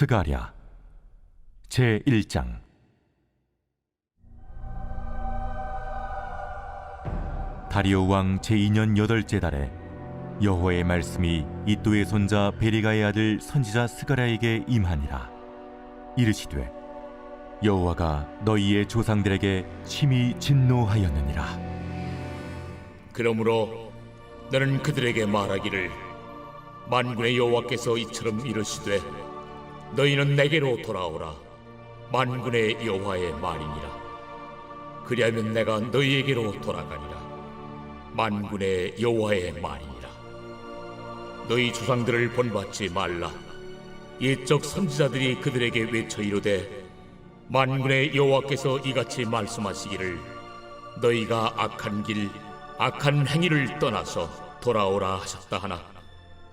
스가랴. 제 1장. 다리오 왕 제2년 여덟째 달에 여호와의 말씀이 이또의 손자 베리가의 아들 선지자 스가랴에게 임하니라. 이르시되 여호와가 너희의 조상들에게 심히 진노하였느니라. 그러므로 너는 그들에게 말하기를 만군의 여호와께서 이처럼 이르시되 너희는 내게로 돌아오라. 만군의 여호와의 말이니라. 그리하면 내가 너희에게로 돌아가니라. 만군의 여호와의 말이니라. 너희 조상들을 본받지 말라. 옛적 선지자들이 그들에게 외쳐 이르되 만군의 여호와께서 이같이 말씀하시기를 너희가 악한 길 악한 행위를 떠나서 돌아오라 하셨다 하나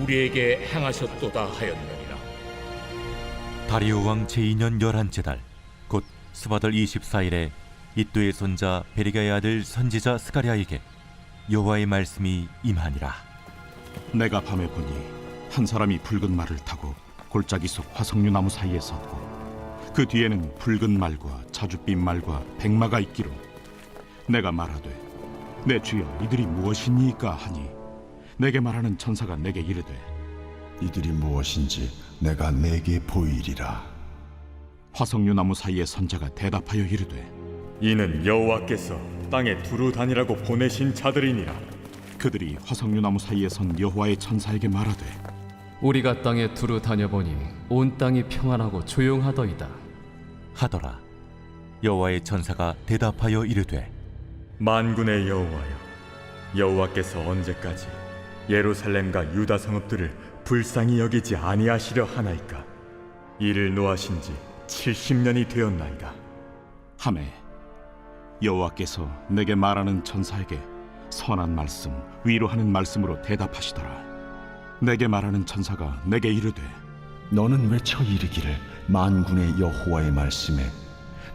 우리에게 행하셨도다 하였느니라. 다리오 왕 제2년 열한째 달곧 스바들 24일에 이또의 손자 베리가의 아들 선지자 스가랴에게 여호와의 말씀이 임하니라. 내가 밤에 보니 한 사람이 붉은 말을 타고 골짜기 속 화석류 나무 사이에 섰고 그 뒤에는 붉은 말과 자줏빛 말과 백마가 있기로 내가 말하되 내 주여 이들이 무엇이니까 하니 내게 말하는 천사가 내게 이르되 이들이 무엇인지 내가 내게 보이리라. 화석류 나무 사이에 선자가 대답하여 이르되 이는 여호와께서 땅에 두루 다니라고 보내신 자들이니라 그들이 화석류 나무 사이에 선 여호와의 천사에게 말하되 우리가 땅에 두루 다녀보니 온 땅이 평안하고 조용하더이다. 하더라 여호와의 천사가 대답하여 이르되 만군의 여호와여 여호와께서 언제까지 예루살렘과 유다 성읍들을 불쌍히 여기지 아니하시려 하나이까? 이를 노하신 지 70년이 되었나이다. 하매 여호와께서 내게 말하는 천사에게 선한 말씀 위로하는 말씀으로 대답하시더라. 내게 말하는 천사가 내게 이르되 너는 외쳐 이르기를 만군의 여호와의 말씀에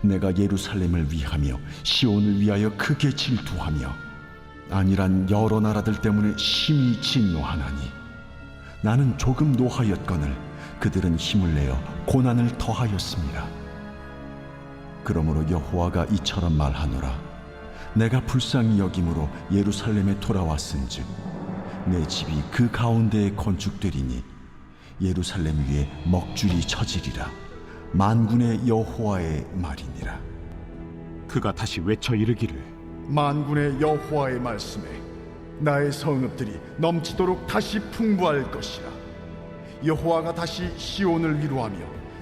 내가 예루살렘을 위하며 시온을 위하여 크게 질투하며 아니란 여러 나라들 때문에 심히 진노하나니 나는 조금 노하였거늘 그들은 힘을 내어 고난을 더하였습니다. 그러므로 여호와가 이처럼 말하노라. 내가 불쌍히 여김으로 예루살렘에 돌아왔은즉 내 집이 그 가운데에 건축되리니 예루살렘 위에 먹줄이 쳐지리라. 만군의 여호와의 말이니라. 그가 다시 외쳐 이르기를 만군의 여호와의 말씀에 나의 성읍들이 넘치도록 다시 풍부할 것이라. 여호와가 다시 시온을 위로하며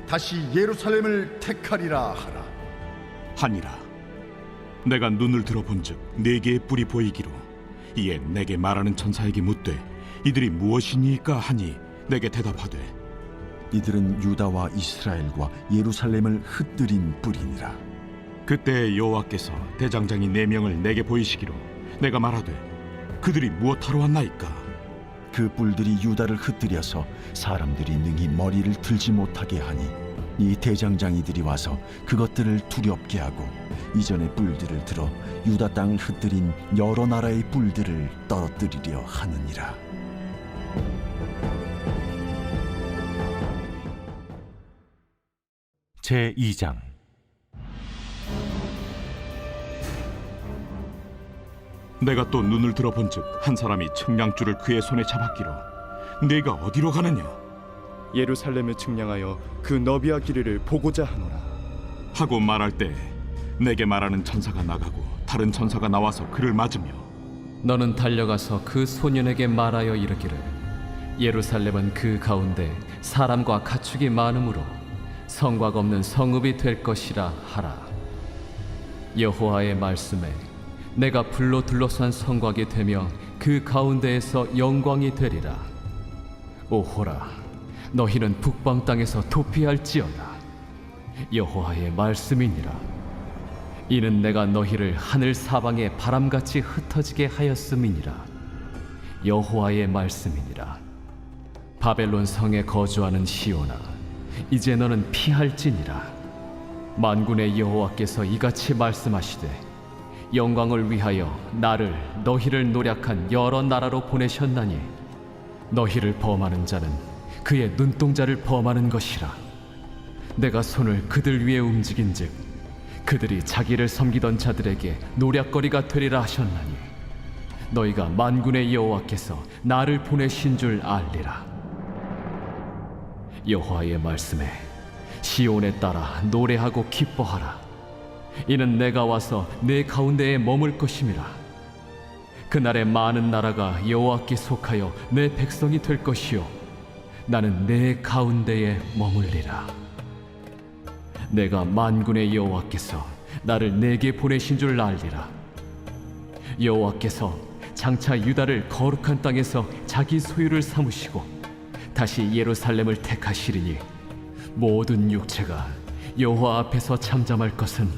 다시 예루살렘을 택하리라 하라. 하니라. 내가 눈을 들어본즉 네 개의 뿔이 보이기로 이에 내게 말하는 천사에게 묻되 이들이 무엇이니까 하니 내게 대답하되 이들은 유다와 이스라엘과 예루살렘을 흩뜨린 뿌리니라 그때 여호와께서 대장장이 네 명을 내게 보이시기로 내가 말하되 그들이 무엇하러 왔나이까? 그 뿔들이 유다를 흩뜨려서 사람들이 능히 머리를 들지 못하게 하니 이 대장장이들이 와서 그것들을 두렵게 하고 이전의 뿔들을 들어 유다 땅을 흩뜨린 여러 나라의 뿔들을 떨어뜨리려 하느니라. 제 2장 내가 또 눈을 들어본즉 한 사람이 측량줄을 그의 손에 잡았기로 네가 어디로 가느냐 예루살렘을 측량하여 그 너비와 길이를 보고자 하노라. 하고 말할 때 내게 말하는 천사가 나가고 다른 천사가 나와서 그를 맞으며 너는 달려가서 그 소년에게 말하여 이르기를 예루살렘은 그 가운데 사람과 가축이 많으므로 성곽 없는 성읍이 될 것이라 하라. 여호와의 말씀에 내가 불로 둘러싼 성곽이 되며 그 가운데에서 영광이 되리라. 오호라, 너희는 북방 땅에서 도피할지어다. 여호와의 말씀이니라. 이는 내가 너희를 하늘 사방에 바람같이 흩어지게 하였음이니라. 여호와의 말씀이니라. 바벨론 성에 거주하는 시온아 이제 너는 피할지니라. 만군의 여호와께서 이같이 말씀하시되 영광을 위하여 나를 너희를 노략한 여러 나라로 보내셨나니 너희를 범하는 자는 그의 눈동자를 범하는 것이라. 내가 손을 그들 위에 움직인즉 그들이 자기를 섬기던 자들에게 노략거리가 되리라 하셨나니 너희가 만군의 여호와께서 나를 보내신 줄 알리라. 여호와의 말씀에 시온에 따라 노래하고 기뻐하라 이는 내가 와서 내 가운데에 머물 것임이라. 그날에 많은 나라가 여호와께 속하여 내 백성이 될 것이요. 나는 내 가운데에 머물리라. 내가 만군의 여호와께서 나를 내게 보내신 줄 알리라. 여호와께서 장차 유다를 거룩한 땅에서 자기 소유를 삼으시고 다시 예루살렘을 택하시리니 모든 육체가 여호와 앞에서 잠잠할 것은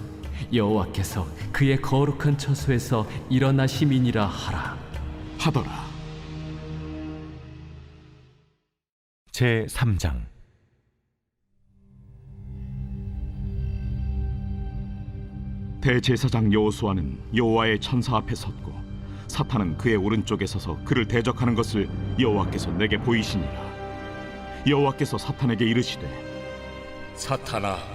여호와께서 그의 거룩한 처소에서 일어나심이니라 하라. 하더라. 제 3장. 대제사장 여호수아는 여호와의 천사 앞에 섰고 사탄은 그의 오른쪽에 서서 그를 대적하는 것을 여호와께서 내게 보이시니라. 여호와께서 사탄에게 이르시되 사탄아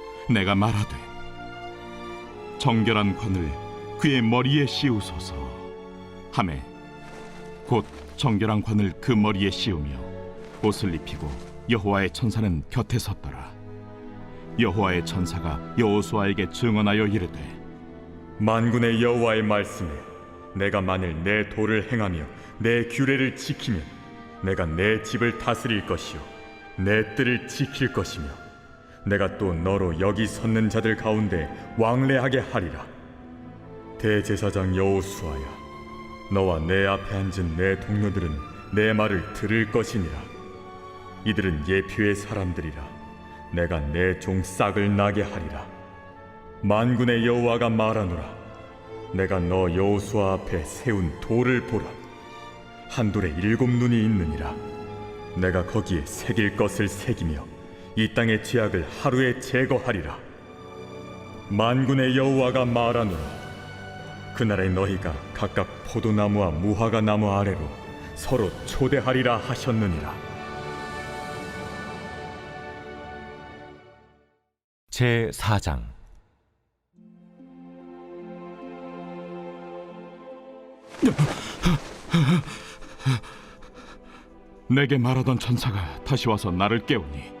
내가 말하되 정결한 관을 그의 머리에 씌우소서. 하매 곧 정결한 관을 그 머리에 씌우며 옷을 입히고 여호와의 천사는 곁에 섰더라. 여호와의 천사가 여호수아에게 증언하여 이르되 만군의 여호와의 말씀에 내가 만일 내 도를 행하며 내 규례를 지키면 내가 내 집을 다스릴 것이요 내 뜰을 지킬 것이며 내가 또 너로 여기 섰는 자들 가운데 왕래하게 하리라. 대제사장 여호수아야 너와 내 앞에 앉은 내 동료들은 내 말을 들을 것이니라. 이들은 예표의 사람들이라. 내가 내 종 싹을 나게 하리라. 만군의 여호와가 말하노라. 내가 너 여호수아 앞에 세운 돌을 보라. 한 돌에 일곱 눈이 있느니라. 내가 거기에 새길 것을 새기며 이 땅의 죄악을 하루에 제거하리라. 만군의 여호와가 말하노라 그날에 너희가 각각 포도나무와 무화과 나무 아래로 서로 초대하리라 하셨느니라. 제 4장. 내게 말하던 천사가 다시 와서 나를 깨우니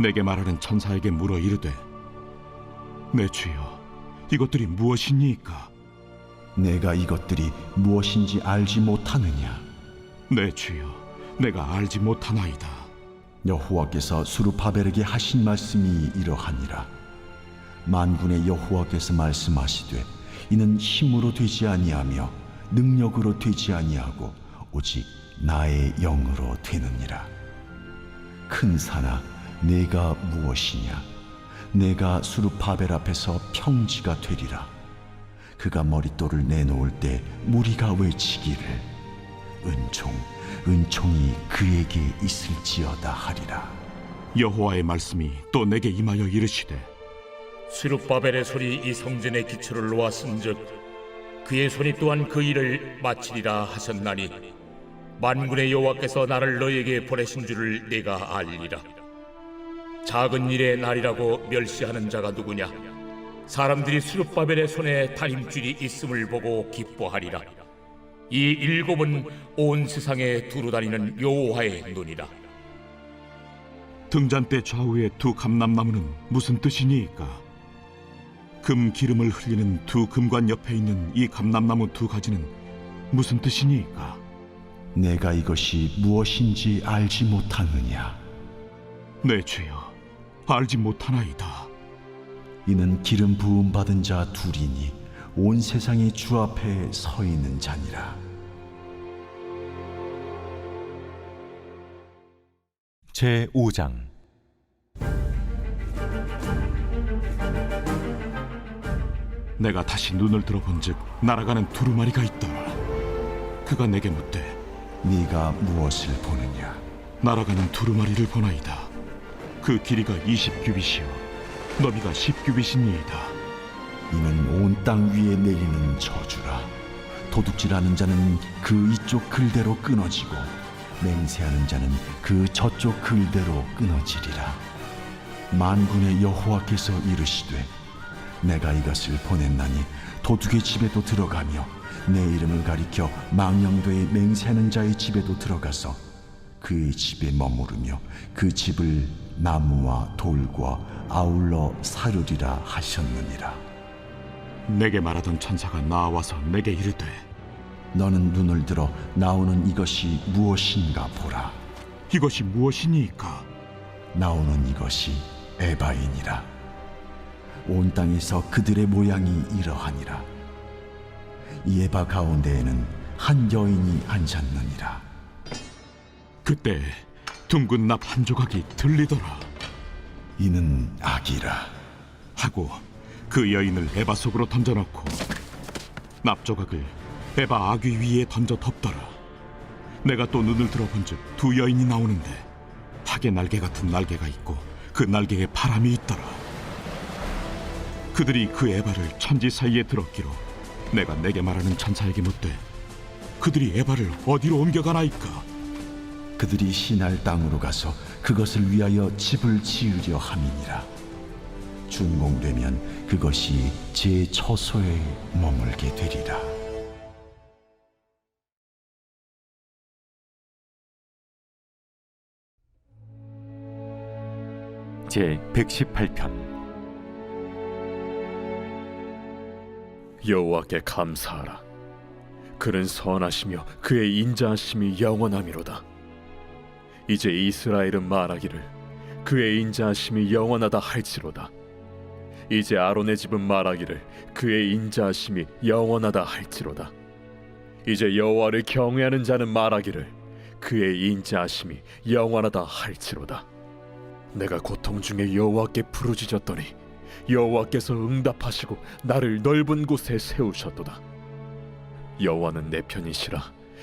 내게 말하는 천사에게 물어 이르되 내 주여 이것들이 무엇이니까? 내가 이것들이 무엇인지 알지 못하느냐? 내 주여 내가 알지 못하나이다. 여호와께서 수르바벨에게 하신 말씀이 이러하니라. 만군의 여호와께서 말씀하시되 이는 힘으로 되지 아니하며 능력으로 되지 아니하고 오직 나의 영으로 되느니라. 큰 산아 내가 무엇이냐? 내가 수르바벨 앞에서 평지가 되리라. 그가 머릿돌을 내놓을 때 무리가 외치기를. 은총 은총이 그에게 있을지어다 하리라. 여호와의 말씀이 또 내게 임하여 이르시되 스룹바벨의 손이 이 성전의 기초를 놓았은즉 그의 손이 또한 그 일을 마치리라 하셨나니 만군의 여호와께서 나를 너에게 보내신 줄을 내가 알리라 작은 일의 날이라고 멸시하는 자가 누구냐? 사람들이 스룹바벨의 손에 다림줄이 있음을 보고 기뻐하리라. 이 일곱은 온 세상에 두루 다니는 여호와의 눈이라. 등잔대 좌우의 두 감람나무는 무슨 뜻이니이까? 금 기름을 흘리는 두 금관 옆에 있는 이 감람나무 두 가지는 무슨 뜻이니이까? 내가 이것이 무엇인지 알지 못하느냐? 내 주여, 알지 못하나이다. 이는 기름 부음 받은 자 둘이니 온 세상이 주 앞에 서 있는 자니라 제 5장 내가 다시 눈을 들어본즉 날아가는 두루마리가 있더라. 그가 내게 묻되 네가 무엇을 보느냐 날아가는 두루마리를 보나이다. 그 길이가 20규빗이요. 너비가 10규빗이니이다. 이는 온 땅 위에 내리는 저주라. 도둑질하는 자는 그 이쪽 글대로 끊어지고 맹세하는 자는 그 저쪽 글대로 끊어지리라. 만군의 여호와께서 이르시되 내가 이것을 보냈나니 도둑의 집에도 들어가며 내 이름을 가리켜 망령되이 맹세하는 자의 집에도 들어가서 그의 집에 머무르며 그 집을 나무와 돌과 아울러 사르리라 하셨느니라 내게 말하던 천사가 나와서 내게 이르되 너는 눈을 들어 나오는 이것이 무엇인가 보라. 이것이 무엇이니이까? 나오는 이것이 에바인이라. 온 땅에서 그들의 모양이 이러하니라. 이 에바 가운데에는 한 여인이 앉았느니라. 그때 둥근 납 한 조각이 들리더라. 이는 악이라. 하고 그 여인을 에바 속으로 던져넣고 납 조각을 에바 아귀 위에 던져 덮더라. 내가 또 눈을 들어본즉 두 여인이 나오는데 하계 날개 같은 날개가 있고 그 날개에 바람이 있더라. 그들이 그 에바를 천지 사이에 들었기로 내가 내게 말하는 천사에게 묻되 그들이 에바를 어디로 옮겨가나이까? 그들이 신할 땅으로 가서 그것을 위하여 집을 지으려 함이니라. 준공되면 그것이 제 처소에 머물게 되리라. 제 118편 여호와께 감사하라. 그는 선하시며 그의 인자하심이 영원함이로다. 이제 이스라엘은 말하기를 그의 인자하심이 영원하다 할지로다. 이제 아론의 집은 말하기를 그의 인자하심이 영원하다 할지로다. 이제 여호와를 경외하는 자는 말하기를 그의 인자하심이 영원하다 할지로다. 내가 고통 중에 여호와께 부르짖었더니 여호와께서 응답하시고 나를 넓은 곳에 세우셨도다. 여호와는 내 편이시라.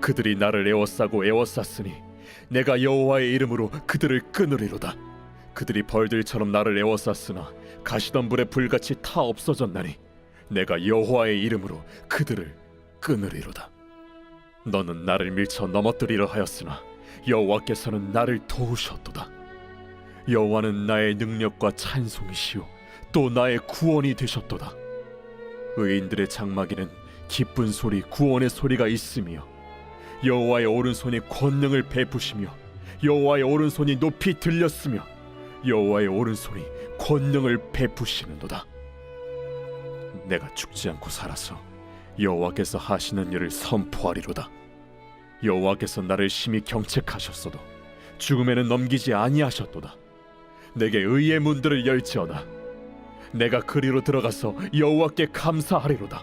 그들이 나를 애워싸고 애워쌌으니 내가 여호와의 이름으로 그들을 끊으리로다. 그들이 벌들처럼 나를 애워쌌으나 가시던 불에 불같이 타 없어졌나니 내가 여호와의 이름으로 그들을 끊으리로다. 너는 나를 밀쳐 넘어뜨리려 하였으나 여호와께서는 나를 도우셨도다. 여호와는 나의 능력과 찬송이시요 또 나의 구원이 되셨도다. 의인들의 장막에는 기쁜 소리 구원의 소리가 있으며 여호와의 오른손이 권능을 베푸시며 여호와의 오른손이 높이 들렸으며 여호와의 오른손이 권능을 베푸시는도다. 내가 죽지 않고 살아서 여호와께서 하시는 일을 선포하리로다. 여호와께서 나를 심히 경책하셨어도 죽음에는 넘기지 아니하셨도다. 내게 의의 문들을 열지어다 내가 그리로 들어가서 여호와께 감사하리로다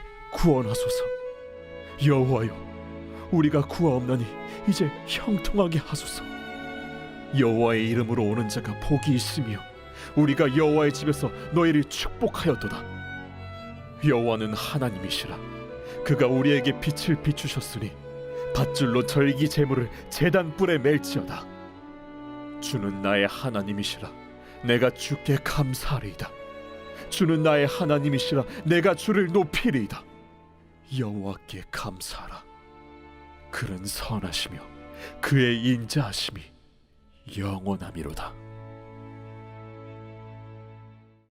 구원하소서. 여호와여 우리가 구하옵나니 이제 형통하게 하소서. 여호와의 이름으로 오는 자가 복이 있으며 우리가 여호와의 집에서 너희를 축복하였도다. 여호와는 하나님이시라. 그가 우리에게 빛을 비추셨으니 밧줄로 절기 제물을 제단 뿔에 멜지어다. 주는 나의 하나님이시라. 내가 주께 감사하리이다. 주는 나의 하나님이시라. 내가 주를 높이리이다 여호와께 감사하라. 그는 선하시며 그의 인자하심이 영원함이로다